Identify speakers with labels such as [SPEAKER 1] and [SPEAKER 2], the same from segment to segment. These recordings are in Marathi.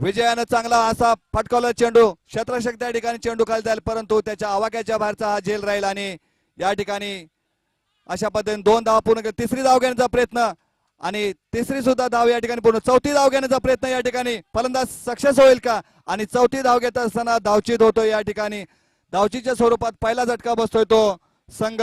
[SPEAKER 1] विजयानं चांगला असा फटकावला चेंडू. क्षेत्ररक्षक त्या ठिकाणी चेंडू खाली जाईल परंतु त्याच्या आवाक्याच्या बाहेरचा हा झेल राहील आणि या ठिकाणी अशा पद्धतीने दोन धाव पूर्ण केले. तिसरी धाव घेण्याचा प्रयत्न आणि तिसरी सुद्धा धाव या ठिकाणी पूर्ण. चौथी धाव घेण्याचा प्रयत्न या ठिकाणी. फलंदाज सक्सेस होईल का? आणि चौथी धाव घेत असताना धावचीत होतो या ठिकाणी. धावचीच्या स्वरूपात पहिला झटका बसतोय तो संघ.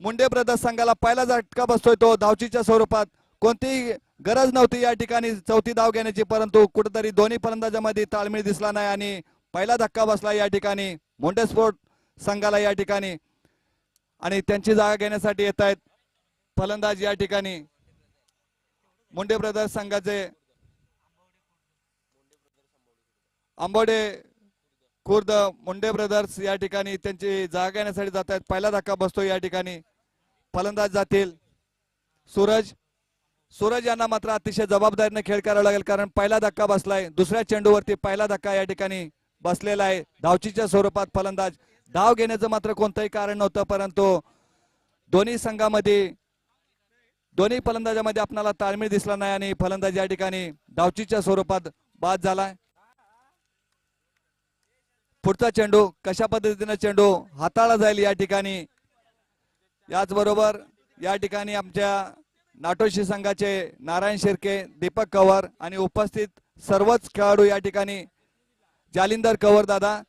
[SPEAKER 1] मुंडे ब्रदर्स संघाला पहिला झटका बसतोय तो धावचीच्या स्वरूपात. कोणतीही गरज नव्हती या ठिकाणी. चौथी धाव घेण्याची परंतु कुठेतरी दोन्ही फलंदाजामध्ये ताळमेळ दिसला नाही आणि पहिला धक्का बसला या ठिकाणी. मोंडेस्फोट संघाला या ठिकाणी. आणि त्यांची जागा घेण्यासाठी येत आहेत फलंदाज या ठिकाणी. मुंडे ब्रदर्स संघाचे आंबोडे खुर्द मुंडे ब्रदर्स या ठिकाणी त्यांची जागा घेण्यासाठी जात आहेत. पहिला धक्का बसतो या ठिकाणी. फलंदाज जातील सूरज. सूरज यांना मात्र अतिशय जबाबदारीने खेळ करावा लागेल कारण पहिला धक्का बसलाय. दुसऱ्या चेंडूवरती पहिला धक्का या ठिकाणी बसलेला आहे. धावचीच्या स्वरूपात फलंदाज धाव घेण्याचं मात्र कोणतंही कारण नव्हतं परंतु दोन्ही संघामध्ये दोन्ही फलंदाजामध्ये आपल्याला ताळमेळ दिसला नाही आणि फलंदाज या ठिकाणी धावचीच्या स्वरूपात बाद झालाय. पुढचा चेंडू कशा पद्धतीने चेंडू हाताळला जाईल या ठिकाणी? याचबरोबर या ठिकाणी आमच्या नाटोशी संघाचे नारायण शिर्के दीपक कवर आणि उपस्थित सर्वच खेळाडू या ठिकाणी जालिंदर कवर दादा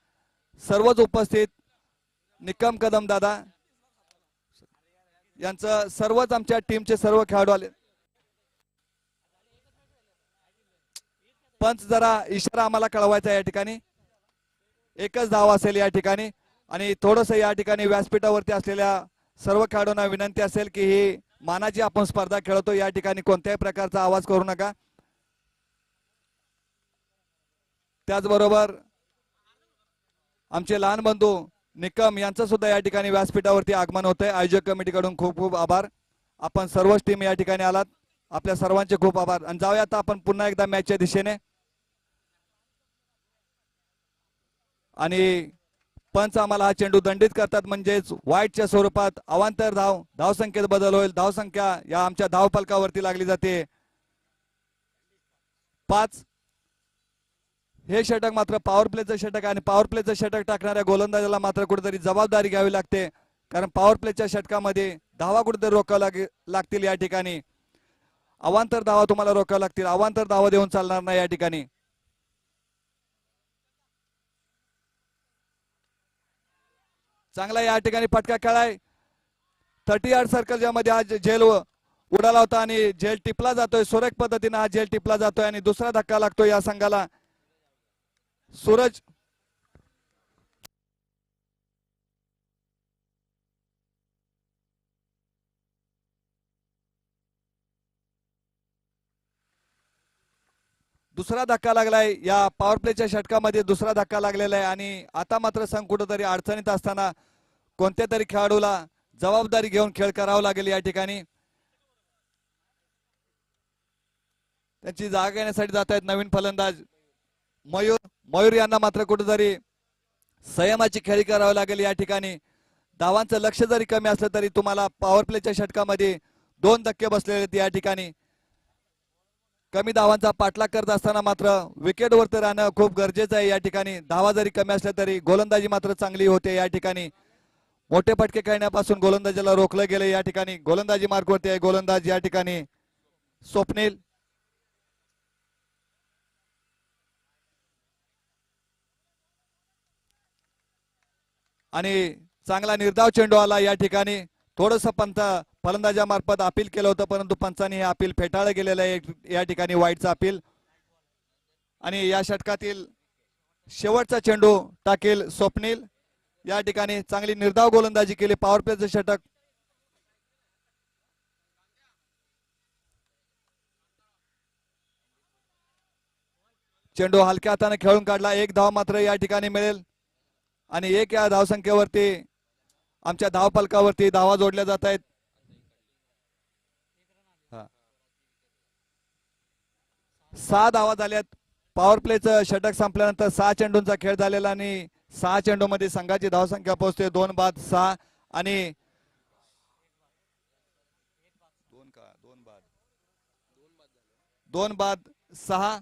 [SPEAKER 1] सर्वच उपस्थित निकम कदम दादा यांचं सर्वच आमच्या टीमचे सर्व खेळाडू आले. पंच जरा इशारा आम्हाला कळवायचा या ठिकाणी. एकच धाव असेल या ठिकाणी आणि थोडस या ठिकाणी व्यासपीठावरती असलेल्या सर्व खेळाडूंना विनंती असेल की ही मानाची आपण स्पर्धा खेळतो. या ठिकाणी कोणत्याही प्रकारचा आवाज करू नका. त्याचबरोबर आमचे लहान बंधू निकम यांचं सुद्धा या ठिकाणी व्यासपीठावरती आगमन होतंय. आयोजक कमिटीकडून खूप खूप आभार. आपण सर्वच टीम या ठिकाणी आलात. आपल्या सर्वांचे खूप आभार. आणि जाऊया आता आपण पुन्हा एकदा मॅचच्या दिशेने. आणि पंच आम्हाला हा चेंडू दंडित करतात म्हणजेच वाईटच्या स्वरूपात अवांतर धाव धावसंख्येत बदल होईल. धावसंख्या या आमच्या धावफलकावरती लागली जाते. पाच. हे षटक मात्र पॉवर प्लेचं षटक आहे आणि पॉवर प्लेचं षटक टाकणाऱ्या गोलंदाजाला मात्र कुठेतरी जबाबदारी घ्यावी लागते. कारण पॉवर प्लेच्या षटकामध्ये धावा कुठेतरी रोखावं लाग लागतील या ठिकाणी. अवांतर धावा तुम्हाला रोखावं लागतील. अवांतर धावा देऊन चालणार नाही या ठिकाणी. चांगला या ठिकाणी फटका खेळाय. थर्टी यार्ड सर्कलच्या मध्ये हा झेल उडाला होता आणि झेल टिपला जातोय. सुरेख पद्धतीने हा झेल टिपला जातोय आणि दुसरा धक्का लागतोय या संघाला. सूरज दुसरा धक्का लागलाय. या पॉवर प्लेच्या षटकामध्ये दुसरा धक्का लागलेला आहे आणि आता मात्र संघ कुठंतरी अडचणीत असताना कोणत्या तरी खेळाडूला जबाबदारी घेऊन खेळ करावा लागेल या ठिकाणी. त्यांची जागा घेण्यासाठी जात आहेत नवीन फलंदाज मयूर. मयूर यांना मात्र कुठेतरी संयमाची खेळी करावी लागेल या ठिकाणी. धावांचं लक्ष जरी कमी असलं तरी तुम्हाला पॉवर प्लेच्या षटकामध्ये दोन धक्के बसलेले आहेत या ठिकाणी. कमी धावांचा पाठलाग करत असताना मात्र विकेटवरती राहणं खूप गरजेचं आहे या ठिकाणी. धावा जरी कमी असल्या तरी गोलंदाजी मात्र चांगली होते या ठिकाणी. मोठे फटके खेळण्यापासून गोलंदाजीला रोखलं गेलं या ठिकाणी. गोलंदाजी मार्गवरती आहे गोलंदाज या ठिकाणी. स्वप्नील. आणि चांगला निर्धाव चेंडू आला या ठिकाणी. थोडस पंत फलंदाजामार्फत अपील केलं होतं परंतु पंचाने हे अपील फेटाळलं गेलेलं आहे. या ठिकाणी वाईटचं अपील. आणि या षटकातील शेवटचा चेंडू टाकेल स्वप्नील. या ठिकाणी चांगली निर्धाव गोलंदाजी केली. पॉवर प्लेचं षटक. चेंडू हलक्या हाताने खेळून काढला. एक धाव मात्र या ठिकाणी मिळेल. आणि एक या धावसंख्येवरती आमच्या धावपालकावरती धावा जोडल्या जात आहेत. सहा धावा झाल्यात. पॉवर प्लेचं षटक संपल्यानंतर सहा चेंडूंचा खेळ झालेला आणि सहा चेंडूमध्ये संघाची धावसंख्या पोहोचते. दोन बाद सहा आणि दोन का? दोन बाद. दोन बाद सहा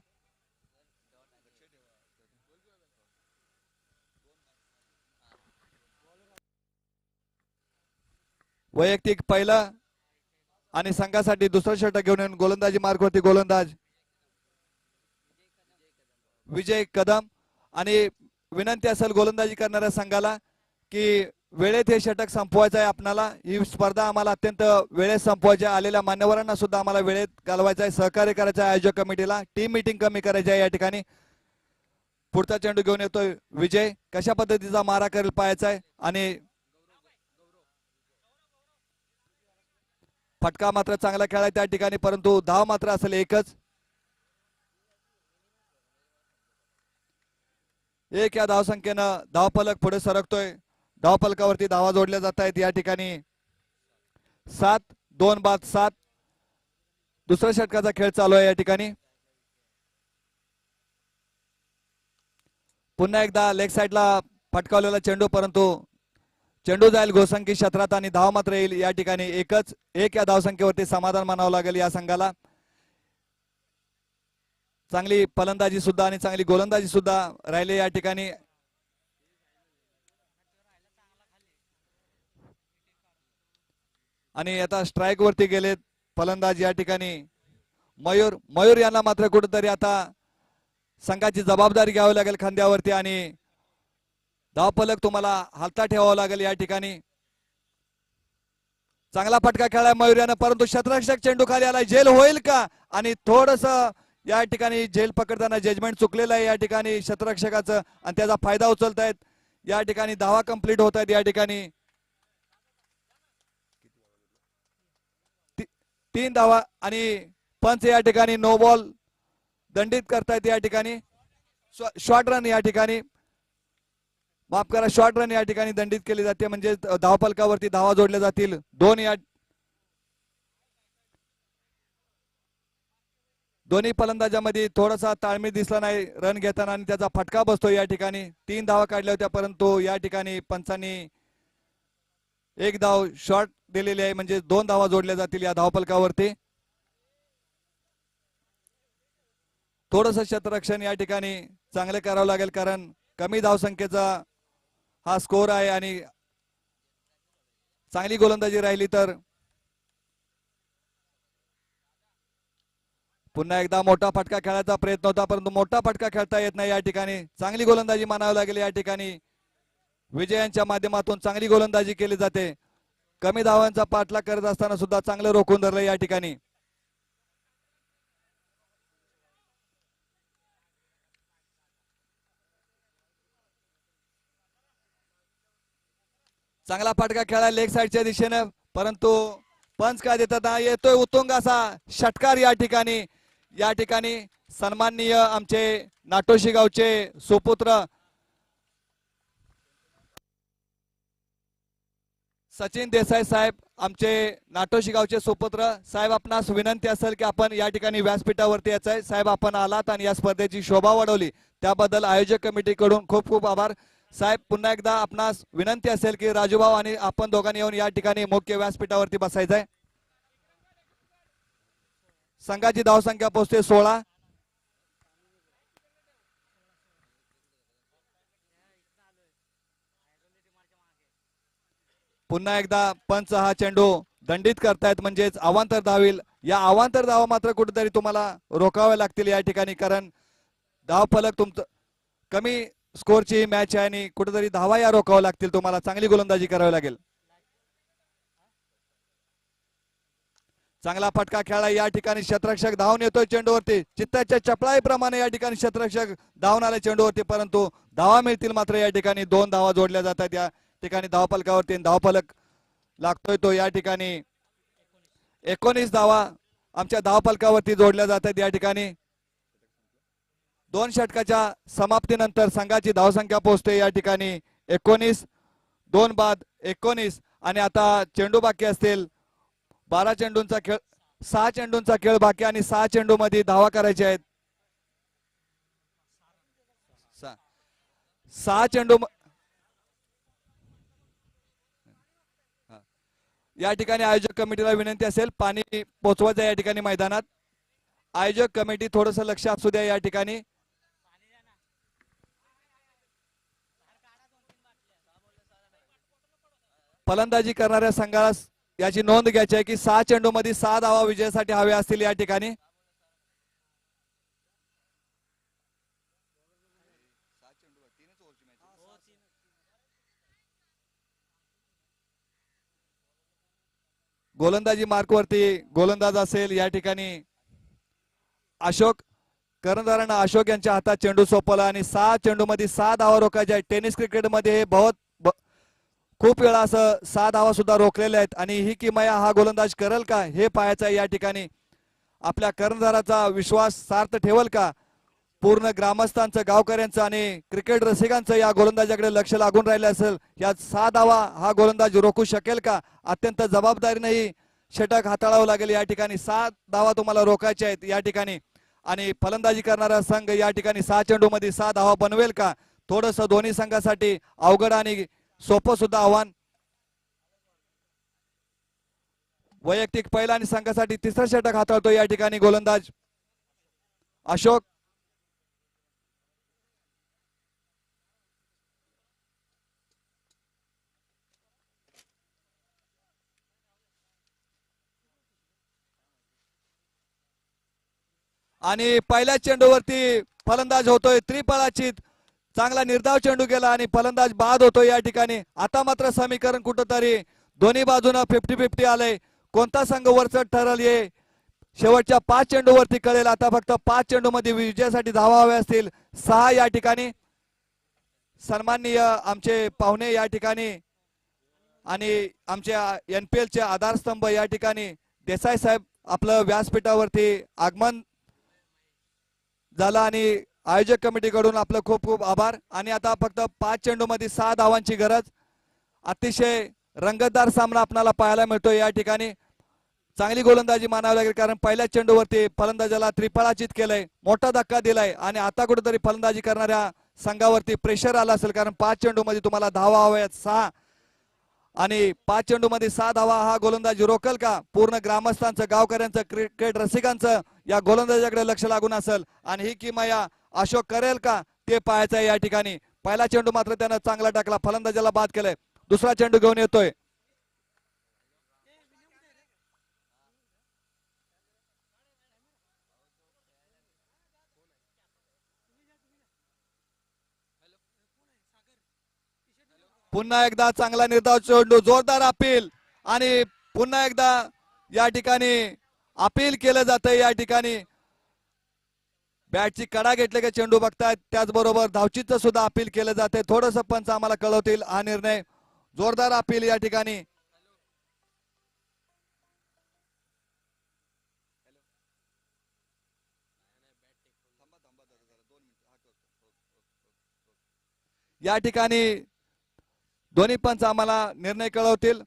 [SPEAKER 1] वैयक्तिक पहिलं आणि संघासाठी दुसरं षटक घेऊन येऊन गोलंदाजी मार्गवरती गोलंदाज. विजय कदम आणि विनंती असेल गोलंदाजी करणाऱ्या संघाला की वेळेत हे षटक संपवायचं आहे आपणाला. ही स्पर्धा आम्हाला अत्यंत वेळेत संपवायची आहे. आलेल्या मान्यवरांना सुद्धा आम्हाला वेळेत घालवायचं आहे. सहकार्य करायचं आहे आयोजक कमिटीला. टीम मिटिंग कमी करायची आहे या ठिकाणी. पुढचा चेंडू घेऊन येतोय विजय. कशा पद्धतीचा मारा करेल पाहायचा आहे? आणि फटका मात्र चांगला खेळाय त्या ठिकाणी परंतु धाव मात्र असेल एकच. एक या धावसंख्येनं धावपलक पुढे सरकतोय. धावपलकावरती धावा जोडल्या जात आहेत या ठिकाणी. सात दोन बाद सात. दुसऱ्या षटकाचा खेळ चालू आहे या ठिकाणी. पुन्हा एकदा लेग साईडला फटकावलेला चेंडू परंतु चेंडू जाईल गोसंख्य क्षेत्रात आणि धाव मात्र येईल. या ठिकाणी एकच एक या धावसंख्येवरती समाधान मानावं लागेल या संघाला. चांगली फलंदाजी सुद्धा आणि चांगली गोलंदाजी सुद्धा राहिली या ठिकाणी. आणि आता स्ट्राईक वरती गेलेत फलंदाज या ठिकाणी. मयूर मयूर यांना मात्र कुठेतरी आता संघाची जबाबदारी घ्यावी लागेल खांद्यावरती आणि धावफलक तुम्हाला हालता ठेवावा लागेल या ठिकाणी. चांगला फटका खेळाय मयूर यानं परंतु शतरक्षक चेंडू खाली आला जेल होईल का? आणि थोडस या ठिकाणी जेल पकडताना जजमेंट चुकलेलं आहे या ठिकाणी शतरक्षकाचं आणि त्याचा फायदा उचलतायत. या ठिकाणी धावा कंप्लीट होत आहेत या ठिकाणी. ती- तीन धावा आणि पंच या ठिकाणी नो बॉल दंडित करतायत या ठिकाणी. शॉर्ट रन या ठिकाणी. माफ करा शॉर्ट रन या ठिकाणी दंडित केली जाते. म्हणजे धावपलकावरती धावा जोडल्या जातील. दोन या दोन्ही फलंदाजामध्ये थोडासा ताळमेळ दिसला नाही. रन घेताना आणि त्याचा फटका बसतो या ठिकाणी. तीन धावा काढल्या होत्या परंतु या ठिकाणी पंचांनी एक धाव शॉर्ट दिलेली आहे. म्हणजे दोन धावा जोडल्या जातील या धावपलकावरती. थोडस क्षेत्ररक्षण या ठिकाणी चांगले करावं लागेल कारण कमी धावसंख्येचा हा स्कोर आहे आणि चांगली गोलंदाजी राहिली तर पुन्हा एकदा मोठा फटका खेळायचा प्रयत्न होता परंतु मोठा फटका खेळता येत नाही या ठिकाणी. चांगली गोलंदाजी मानावी लागेल या ठिकाणी. विजयांच्या माध्यमातून चांगली गोलंदाजी केली जाते. कमी धावांचा पाठलाग करत असताना सुद्धा चांगलं रोखून धरलं या ठिकाणी. चांगला फटका खेळा लेग साईडच्या दिशेने परंतु पंच काय देतात? येतोय उत्तुंग असा षटकार या ठिकाणी. या ठिकाणी सन्माननीय आमचे नाटोशी गावचे सुपुत्र सचिन देसाई साहेब आमचे नाटोशी गावचे सुपुत्र. साहेब आपणास विनंती असेल की आपण या ठिकाणी व्यासपीठावरती यायचं आहे साहेब आपण आलात आणि या स्पर्धेची शोभा वाढवली. त्याबद्दल आयोजक कमिटीकडून खूप खूप आभार. साहेब पुन्हा एकदा आपणास विनंती असेल की राजूभाऊ आणि आपण दोघांनी येऊन या ठिकाणी मुख्य व्यासपीठावरती बसायचं आहे संघाची धावसंख्या पोहोचते सोळा. पुन्हा एकदा पंच हा चेंडू दंडित करतायत म्हणजेच अवांतर धावील. या अवांतर धावा मात्र कुठेतरी तुम्हाला रोखावे लागतील या ठिकाणी कारण धाव फलक तुमचं कमी स्कोरची मॅच आहे आणि कुठेतरी धावा या रोखावं लागतील तुम्हाला चांगली गोलंदाजी करावी लागेल. चांगला फटका खेळला या ठिकाणी क्षेत्ररक्षक धावून येतोय चेंडूवरती. चित्ताच्या चपळाईप्रमाणे या ठिकाणी क्षेत्ररक्षक धावून आले चेंडूवरती परंतु धावा मिळतील मात्र या ठिकाणी दोन धावा जोडल्या जातात या ठिकाणी धावपलकावरती धावपलक लागतोय तो या ठिकाणी. एकोणीस धावा आमच्या धावपलकावरती जोडल्या जातात या ठिकाणी. दोन षटकाच्या समाप्तीनंतर संघाची धावसंख्या पोहोचते. या ठिकाणी एकोणीस दोन बाद एकोणीस आणि आता चेंडू बाकी असतील. बारा चेंडूंचा खेळ सहा चेंडूंचा खेळ बाकी आणि सहा चेंडू मध्ये धावा करायचे आहेत. सहा- सहा चेंडू या ठिकाणी आयोजक कमिटीला विनंती असेल पाणी पोचवायचं या ठिकाणी मैदानात. आयोजक कमिटी थोडस लक्ष असू द्या या ठिकाणी. फलंदाजी करणाऱ्या संघाला याची नोंद घ्यायची आहे की सहा चेंडू मध्ये सहा धावा विजयासाठी हवे असतील या ठिकाणी. गोलंदाजी मार्कवरती गोलंदाज असेल या ठिकाणी अशोक कर्णधारानं अशोक यांच्या हातात चेंडू सोपवला आणि सहा चेंडू मध्ये सहा धावा रोखायच्या टेनिस क्रिकेटमध्ये हे बहुत खूप वेळा असं सहा धावा सुद्धा रोखलेल्या आहेत. आणि ही किमया हा गोलंदाज करेल का हे पाहायचं आहे या ठिकाणी. आपल्या कर्णधाराचा विश्वास सार्थ ठेवल का? पूर्ण ग्रामस्थांचं गावकऱ्यांचं आणि क्रिकेट रसिकांचं या गोलंदाजाकडे लक्ष लागून राहिलं असेल यात सहा धावा हा गोलंदाज रोखू शकेल का? अत्यंत जबाबदारीनेही षटक हाताळावं लागेल या ठिकाणी. सहा धावा तुम्हाला रोखायच्या आहेत या ठिकाणी. आणि फलंदाजी करणारा संघ या ठिकाणी सहा चेंडूमध्ये सहा धावा बनवेल का? थोडस दोन्ही संघासाठी अवघड आणि सोपं सुद्धा आव्हान. वैयक्तिक पहिला आणि संघासाठी तिसरा षटक हाताळतो या ठिकाणी गोलंदाज. अशोक. आणि पहिल्या चेंडूवरती फलंदाज होतोय त्रिफळाची चांगला निर्धाव चेंडू गेला आणि फलंदाज बाद होतो या ठिकाणी. आता मात्र समीकरण कुठंतरी दोन्ही बाजूनं फिफ्टी फिफ्टी आलंय. कोणता संघ वरचढ ठरल ये शेवटच्या पाच चेंडूवरती कळेल. आता फक्त पाच चेंडू मध्ये विजयासाठी धावा हवे असतील. सहा या ठिकाणी. सन्माननीय आमचे पाहुणे या ठिकाणी आणि आमच्या एनपीएल चे आधारस्तंभ या ठिकाणी. देसाई साहेब आपलं व्यासपीठावरती आगमन झालं आणि आयोजक कमिटीकडून आपलं खूप खूप आभार. आणि आता फक्त पाच चेंडूमध्ये सहा धावांची गरज. अतिशय रंगतदार सामना आपल्याला पाहायला मिळतो या ठिकाणी. चांगली गोलंदाजी मानावी लागेल कारण पहिल्या चेंडूवरती फलंदाजाला त्रिफळाचित केलंय. मोठा धक्का दिलाय आणि आता कुठेतरी फलंदाजी करणाऱ्या संघावरती प्रेशर आला असेल कारण पाच चेंडूमध्ये तुम्हाला धावा हव्यात सहा. आणि पाच चेंडूमध्ये सहा धावा हा गोलंदाजी रोकल का? पूर्ण ग्रामस्थांचं गावकऱ्यांचं क्रिकेट रसिकांचं या गोलंदाजाकडे लक्ष लागून असेल. आणि ही किमया अशोक करेल का? ते पाहायचं आहे या ठिकाणी. पहिला चेंडू मात्र त्यानं चांगला टाकला. फलंदाजाला बाद केलाय. दुसरा चेंडू घेऊन येतोय. पुन्हा एकदा चांगला निर्धाव चेंडू. जोरदार अपील. आणि पुन्हा एकदा या ठिकाणी अपील केलं जातं या ठिकाणी. बॅटची कडा घेतले का चेंडू बघतायत. त्याचबरोबर धावचीचं सुद्धा अपील केलं जाते. थोडस पंच आम्हाला कळवतील हा निर्णय. जोरदार अपील या ठिकाणी. या ठिकाणी दोन्ही पंच आम्हाला निर्णय कळवतील.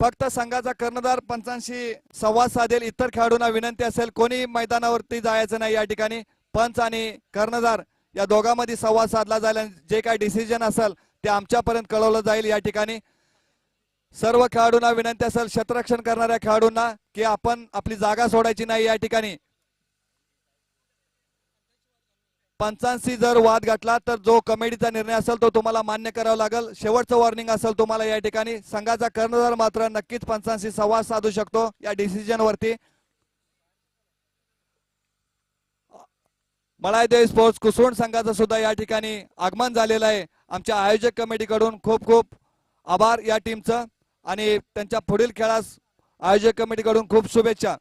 [SPEAKER 1] फक्त संघाचा कर्णधार पंचांशी संवाद साधेल. इतर खेळाडूंना विनंती असेल कोणी मैदानावरती जायचं नाही या ठिकाणी. पंच आणि कर्णधार या दोघांमध्ये संवाद साधला जाईल जे काय डिसिजन असेल ते आमच्यापर्यंत कळवलं जाईल या ठिकाणी. सर्व खेळाडूंना विनंती असेल क्षेत्ररक्षण करणाऱ्या खेळाडूंना की आपण आपली जागा सोडायची नाही या ठिकाणी. पंचांशी जर वाद घातला तर जो कमेडीचा निर्णय असेल तो तुम्हाला मान्य करावा लागेल. शेवटचं वॉर्निंग असेल तुम्हाला या ठिकाणी. संघाचा कर्णधार मात्र नक्कीच पंचांशी संवाद साधू शकतो या डिसिजनवरती मळायदेव स्पोर्ट्स कुसवण संघाचं सुद्धा या ठिकाणी आगमन झालेलं आहे. आमच्या आयोजक कमिटीकडून खूप खूप आभार या टीमचं आणि त्यांच्या पुढील खेळास आयोजक कमिटीकडून खूप शुभेच्छा.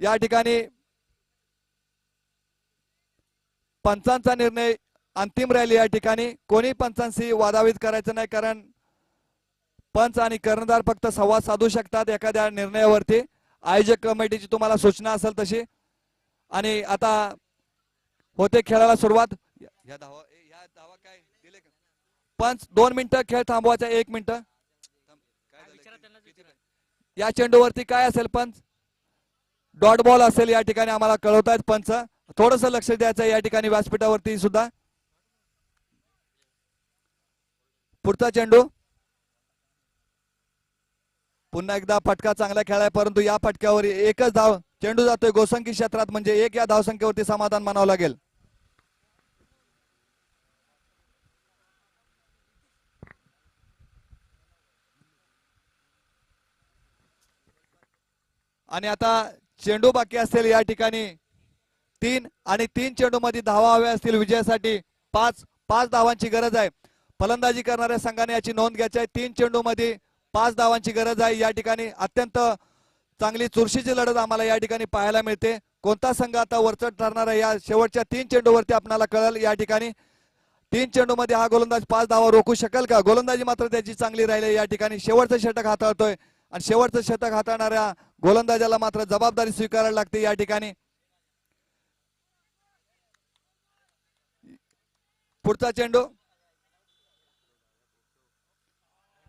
[SPEAKER 1] या ठिकाणी पंचांचा निर्णय अंतिम राहील या ठिकाणी. कोणी पंचांशी वादाविद करायचं नाही कारण पंच आणि कर्णधार फक्त संवाद साधू शकतात एखाद्या निर्णयावरती. आयोजक कमिटीची तुम्हाला सूचना असेल तशी. आणि आता होते खेळाला सुरुवात. या धावा या धावा काय दिले का? पंच दोन मिनिटं खेळ थांबवायचा एक मिनिट. या चेंडूवरती काय असेल पंच? डॉट बॉल असेल या ठिकाणी आम्हाला कळवतायत पंच. थोडस लक्ष द्यायचं या ठिकाणी व्यासपीठावरती सुद्धा. पुढचा चेंडू. पुन्हा एकदा फटका चांगला खेळाय परंतु या फटक्यावर एकच धाव चेंडू जातोय गोसंकी क्षेत्रात म्हणजे एक या धावसंख्येवरती समाधान मानावं लागेल. आणि आता चेंडू बाकी असेल या ठिकाणी. तीन आणि तीन चेंडू मध्ये धावा हव्या असतील विजयासाठी. पाच पाच धावांची गरज आहे. फलंदाजी करणाऱ्या संघाने याची नोंद घ्यायची आहे. तीन चेंडू मध्ये पाच धावांची गरज आहे या ठिकाणी. अत्यंत चांगली चुरशीची लढत आम्हाला या ठिकाणी पाहायला मिळते. कोणता संघ आता वरचढ ठरणार आहे या शेवटच्या तीन चेंडूवरती आपल्याला कळेल या ठिकाणी. तीन चेंडू मध्ये हा गोलंदाज पाच धावा रोखू शकेल का? गोलंदाजी मात्र त्याची चांगली राहिली या ठिकाणी. शेवटचं षटक हाताळतोय. आणि शेवटचं षटक हाताळणाऱ्या गोलंदाजाला मात्र जबाबदारी स्वीकारायला लागते या ठिकाणी. पुढचा चेंडू.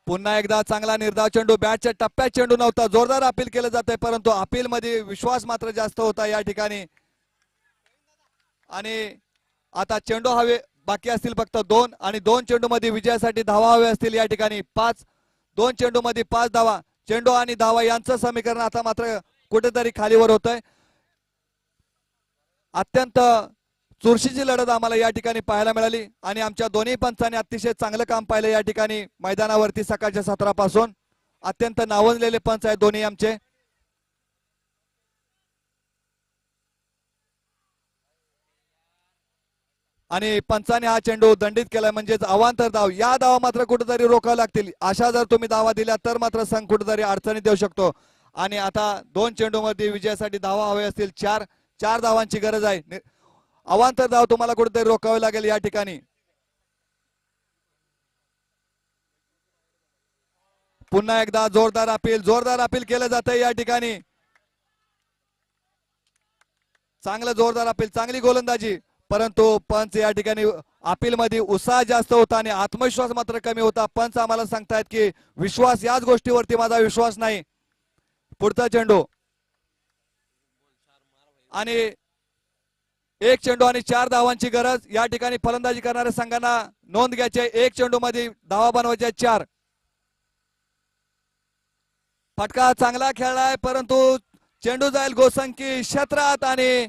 [SPEAKER 1] पुन्हा एकदा चांगला निर्धाव चेंडू बॅटच्या टप्प्यात चेंडू नव्हता. जोरदार अपील केलं जाते परंतु अपील मध्ये विश्वास मात्र जास्त होता या ठिकाणी. आणि आता चेंडू हवे बाकी असतील फक्त दोन आणि दोन चेंडू मध्ये विजयासाठी धावा हवे असतील या ठिकाणी. पाच दोन चेंडू मध्ये पाच धावा. चेंडू आणि धावा यांचं समीकरण आता मात्र कुठेतरी खालीवर होत आहे अत्यंत चुरशीची लढत आम्हाला या ठिकाणी पाहायला मिळाली आणि आमच्या दोन्ही पंचांनी अतिशय चांगलं काम पाहिलं या ठिकाणी मैदानावरती सकाळच्या सत्रापासून. अत्यंत नावजलेले पंच आहेत दोन्ही आमचे. आणि पंचाने हा चेंडू दंडित केलाय म्हणजेच अवांतर धाव. या धावा मात्र कुठेतरी रोखावं लागतील. अशा जर तुम्ही धावा दिल्या तर मात्र संघ कुठेतरी अडचणीत देऊ शकतो. आणि आता दोन चेंडू मध्ये विजयासाठी धावा हवे असतील चार. चार धावांची गरज आहे. अवांतर धाव तुम्हाला कुठेतरी रोखावे लागेल या ठिकाणी. पुन्हा एकदा जोरदार अपील जोरदार अपील केलं जात या ठिकाणी. चांगलं जोरदार अपील चांगली गोलंदाजी. परंतु पंच या ठिकाणी अपील मध्ये उत्साह जास्त होता आणि आत्मविश्वास मात्र कमी होता. पंच आम्हाला सांगतायत की विश्वास याच गोष्टीवरती माझा विश्वास नाही. पुढचा चेंडू आणि एक चेंडू आणि चार धावांची गरज. या ठिकाणी फलंदाजी करणाऱ्या संघांना नोंद घ्यायची आहे. एक चेंडू मध्ये धावा बनवायच्या चार. फटका चांगला खेळलाय परंतु चेंडू जाईल गोसंकी क्षेत्रात आणि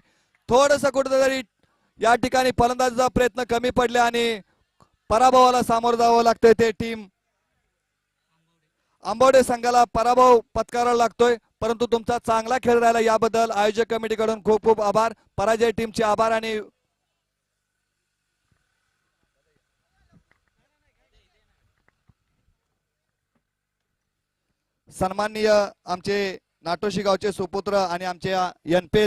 [SPEAKER 1] थोडस कुठेतरी या ठिकाणी फलंदाजीचा प्रयत्न कमी पडले आणि पराभवाला सामोरं जावं लागतंय ते टीम. आंबोडे संघाला पराभव पत्करावा लागतोय. परंतु तुमचा चांगला खेळ राहिला याबद्दल आयोजक कमिटीकडून खूप खूप आभार. पराजय टीमचे आभार आणि सन्माननीय आमचे नाटोशी गावचे सुपुत्र आणि आमचे एन